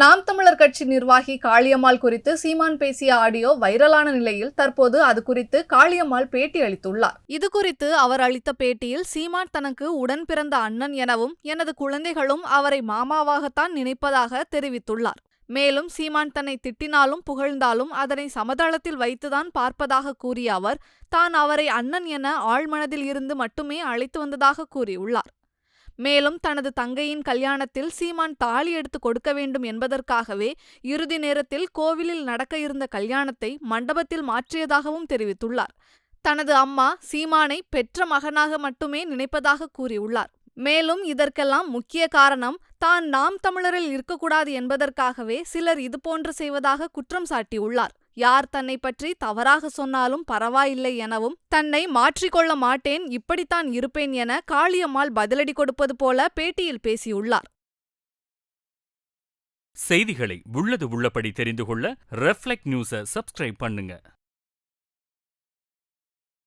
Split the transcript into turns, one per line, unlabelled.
நாம் தமிழர் கட்சி நிர்வாகி காளியம்மாள் குறித்து சீமான் பேசிய ஆடியோ வைரலான நிலையில் தற்போது அது குறித்து காளியம்மாள் பேட்டி அளித்துள்ளார். இது குறித்து அவர் அளித்த பேட்டியில் சீமான் தனக்கு உடன் பிறந்த அண்ணன் எனவும் எனது குழந்தைகளும் அவரை மாமாவாகத்தான் நினைப்பதாக தெரிவித்துள்ளார். மேலும் சீமான் தன்னை திட்டினாலும் புகழ்ந்தாலும் அதனை சமதளத்தில் வைத்துதான் பார்ப்பதாக கூறிய அவர் தான் அவரை அண்ணன் என ஆழ்மனதில் இருந்து மட்டுமே அழைத்து வந்ததாக கூறியுள்ளார். மேலும் தனது தங்கையின் கல்யாணத்தில் சீமான் தாலி எடுத்து கொடுக்க வேண்டும் என்பதற்காகவே இறுதி நேரத்தில் கோவிலில் நடக்க இருந்த கல்யாணத்தை மண்டபத்தில் மாற்றியதாகவும் தெரிவித்துள்ளார். தனது அம்மா சீமானை பெற்ற மகனாக மட்டுமே நினைப்பதாக கூறியுள்ளார். மேலும் இதற்கெல்லாம் முக்கிய காரணம் தான் நாம் தமிழரில் இருக்கக்கூடாது என்பதற்காகவே சிலர் இதுபோன்று செய்வதாக குற்றம் சாட்டியுள்ளார். யார் தன்னை பற்றி தவறாக சொன்னாலும் பரவாயில்லை எனவும் தன்னை மாற்றிக்கொள்ள மாட்டேன் இப்படித்தான் இருப்பேன் என காளியம்மாள் பதிலடி கொடுப்பது போல பேட்டியில் பேசியுள்ளார்.
செய்திகளை உள்ளது உள்ளபடி தெரிந்து கொள்ள ரெஃப்ளெக்ட் நியூஸை சப்ஸ்கிரைப் பண்ணுங்க.